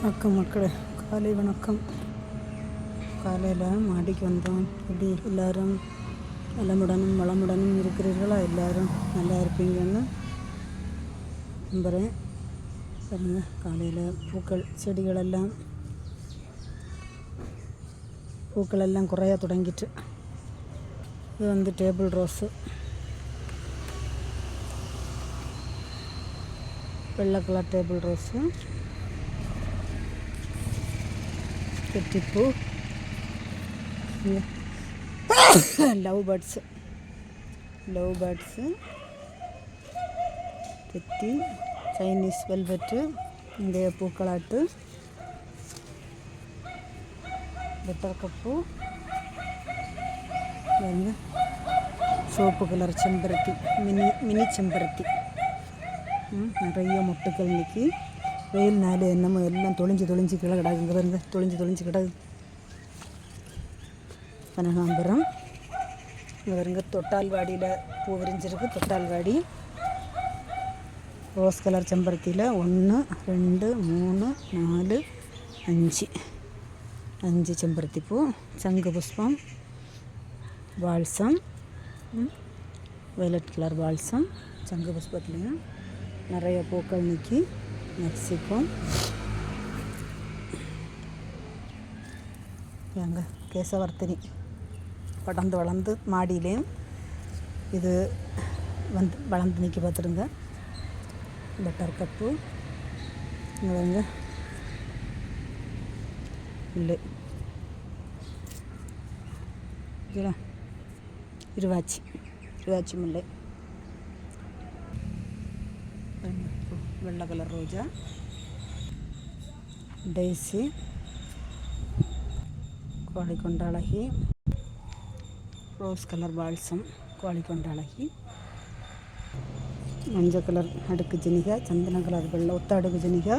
வணக்கம் மக்களே. காலை வணக்கம். காலையில் மாடிக்கு வந்தோம். இப்படி எல்லாரும்? நலமுடனும் வளமுடனும் இருக்கிறீர்களா? எல்லாரும் நல்லா இருப்பீங்கன்னு நம்புகிறேன் பாருங்கள் காலையில் பூக்கள் செடிகளெல்லாம் பூக்கள் எல்லாம் குறைய தொடங்கிட்டு இது வந்து டேபிள் ரோஸு. வெள்ளை கலர் டேபிள் ரோஸு. கெட்டிப்பூ லவ் பேர்ட்ஸு. Love birds. கெட்டி சைனீஸ் வெல்வெட்டு. இந்திய பூக்களாட்டு. பெட்டர் கப்பு பாருங்க சோப்பு கலர் செம்பருத்தி. மினி மினி செம்பருத்தி. ம், நிறைய மொட்டுக்கள் நிற்கி வெயில் நாள் என்னமோ எல்லாம் தொழிஞ்சு தொழிஞ்சு கீழே கிடக்கு இங்கே பாருங்க தொழிஞ்சு தொழிஞ்சு கிடக்கு. கனகாம்பரம் இங்கே பாருங்க தொட்டால்வாடியில் பூ விரிஞ்சிருக்கு. தொட்டால்வாடி. ரோஸ் கலர் செம்பருத்தியில் ஒன்று ரெண்டு மூணு நாலு அஞ்சு. அஞ்சு செம்பருத்தி பூ. சங்கு புஷ்பம். பால்சம் வயலட் கலர் பால்சம் சங்கு புஷ்பத்துலேயும் நிறைய பூக்கள் நிற்கி மெக்சிகோ எங்க கேசவர்த்தினி படர்ந்து வளர்ந்து மாடியிலையும் இது வந்து வளர்ந்து நிற்க பார்த்துருங்க பட்டர் கப்பு இங்கே இல்லை இதுல இருவாச்சி இருவாச்சி முல்லை വെള്ള കളർ റോജ ഡേസി കോളിക്കൊണ്ടളകി റോസ് കളർ ബാൾസം കോളിക്കൊണ്ടളകി മഞ്ച കളർ അടുക്ക് ജനിക ചന്ദന കളർ വെള്ള ഒത്ത അടുക്ക് ജനിക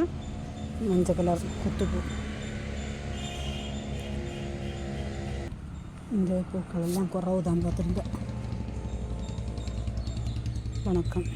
മഞ്ച കളർ കുത്തുപൂ இந்த பூக்களெல்லாம் குறவு தான் பார்த்துருந்தேன். வணக்கம்.